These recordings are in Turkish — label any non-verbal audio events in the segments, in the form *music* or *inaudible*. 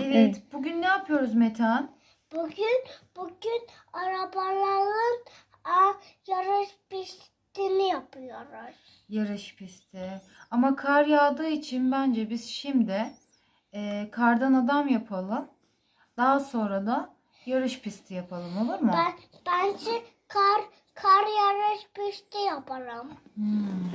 Evet, bugün ne yapıyoruz Metehan? Bugün bugün arabaların a, yarış pistini yapıyoruz. Yarış pisti. Ama kar yağdığı için bence biz şimdi e, kardan adam yapalım. Daha sonra da yarış pisti yapalım olur mu? Ben bence kar kar yarış pisti yaparım. Hmm.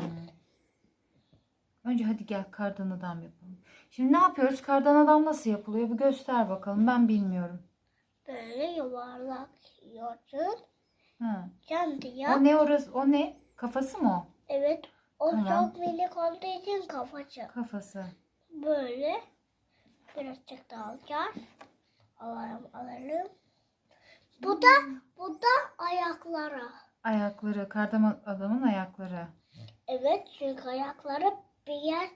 Önce hadi gel kardan adam yapalım. Şimdi ne yapıyoruz? Kardan adam nasıl yapılıyor? Bir göster bakalım. Ben bilmiyorum. Böyle yuvarlak yiyorsun. Ha. Kendi yap. O ne orası? O ne? Kafası mı o? Evet. O Tamam. çok minik olduğu için kafacı. Kafası. Böyle birazcık daha alacağız. Alalım alalım. Bu da bu da ayaklara. Ayakları. Kardan adamın ayakları. Evet çünkü ayakları bir yer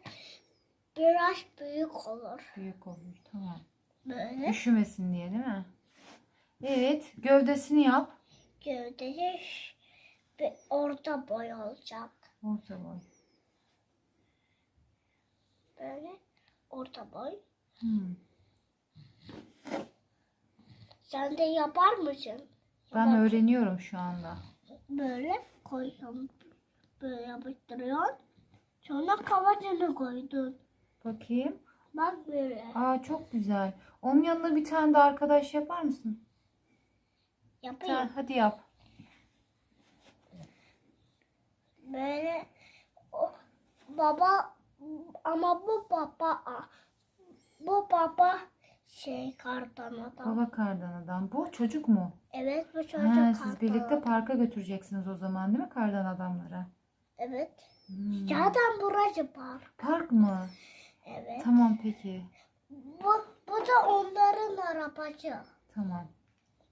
biraz büyük olur. Büyük olur. Tamam. Böyle Üşümesin diye değil mi? Evet. Gövdesini yap. gövdesi bir orta boy olacak. Orta boy. Böyle orta boy. Hmm. Sen de yapar mısın? Ben Yapar- öğreniyorum şu anda. Böyle koyuyorsun. Böyle yapıştırıyorsun. Sonra kavacını koydun. Bakayım. Bak böyle. Aa çok güzel. Onun yanına bir tane de arkadaş yapar mısın? Sen Yapayım. hadi yap. Böyle o, baba ama bu baba bu baba şey kardan adam. Baba kardan adam. Bu çocuk mu? Evet bu çocuk Ha, siz birlikte adam. parka götüreceksiniz o zaman değil mi kardan adamları? Evet. Hmm. Zaten burası park. Park mı? Evet. Tamam peki. Bu, bu da onların arabacı. Tamam.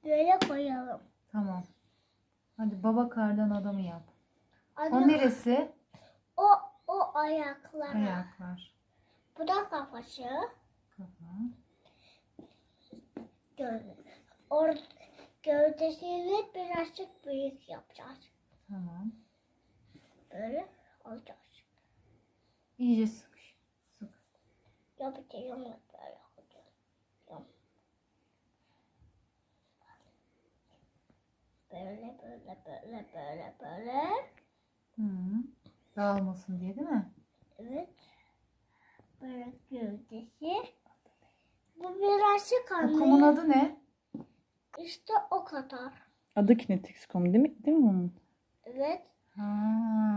Böyle koyalım. Tamam. Hadi baba kardan adamı yap. O Ana- neresi? O, o ayakları. Ayaklar. Bu da kafası. Kafa. Gövde. Or, gövdesini birazcık büyük yapacağız. Tamam. Böyle olacak. İyice. Yapacağım böyle olacak. Yap. Böyle böyle böyle böyle böyle. Hı. Dağılmasın diye değil mi? Evet. Böyle gövdesi. Bu birazcık anne. kumun adı ne? İşte o kadar. Adı Kinetics.com değil mi? Değil mi onun? Evet. Ha,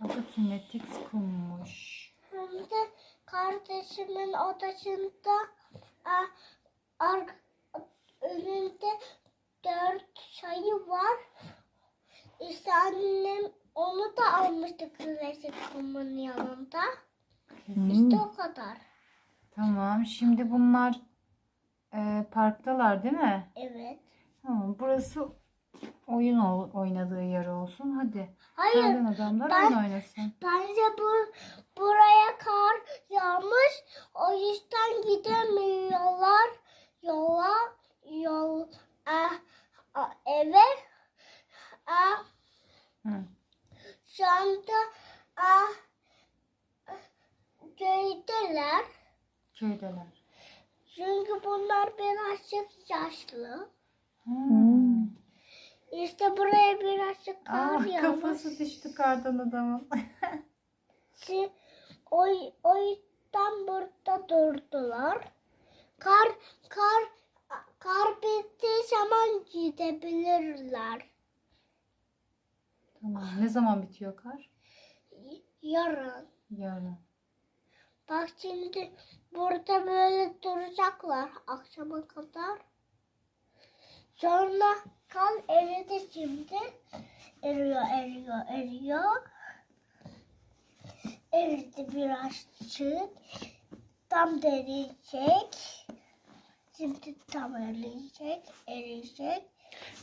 adı Kinetix kummuş. Hem de kardeşimin odasında a, ar, önünde dört sayı var. İşte annem onu da almıştı klasik kumun yanında. İşte o kadar. Tamam. Şimdi bunlar e, parktalar değil mi? Evet. Tamam. Burası oyun oynadığı yer olsun. Hadi. Hayır. Kardan adamlar ben- oyun oynasın. Bence bu buraya kar yağmış. O yüzden gidemiyorlar. Yola yol ah, ah, eve ah, Hı. şu anda ah, köydeler. Köydeler. Çünkü bunlar birazcık yaşlı. Hmm. İşte buraya birazcık kar Ah, yağmış. kafası düştü kardan adamın. *laughs* O, o yüzden burada durdular. Kar kar kar bittiği zaman gidebilirler. tamam. Ne zaman bitiyor kar? Yarın. Yarın. Bak şimdi burada böyle duracaklar akşama kadar. Sonra kar eridi şimdi. Eriyor, eriyor, eriyor. Eridi birazcık. Tam da eriyecek. Şimdi tam eriyecek, eriyecek.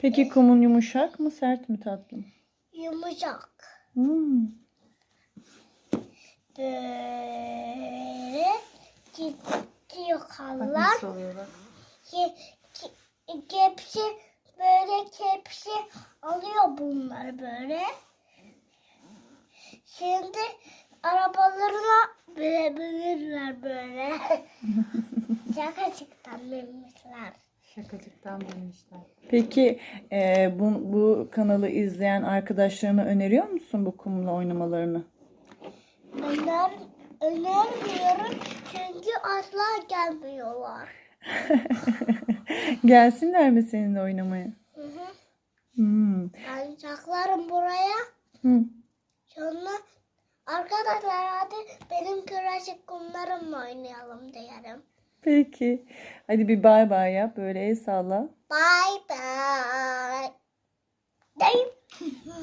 Peki kumun yumuşak mı sert mi tatlım? Yumuşak. Hmm. Böyle gidiyor oluyor bak. Kepsi böyle kepsi alıyor bunları böyle. Şimdi arabalarına binebilirler böyle. *laughs* Şakacıktan bilmişler. Şakacıktan bilmişler. Peki e, bu, bu kanalı izleyen arkadaşlarına öneriyor musun bu kumla oynamalarını? Öner, önermiyorum çünkü asla gelmiyorlar. *laughs* Gelsinler mi seninle oynamaya? Hı hı. Hmm. Ben saklarım buraya. Hı. Sonra arkadaşlar hadi benim küreşik kumlarımla oynayalım derim. Peki. Hadi bir bay bay yap. Böyle el salla. Bye bye. Deyim.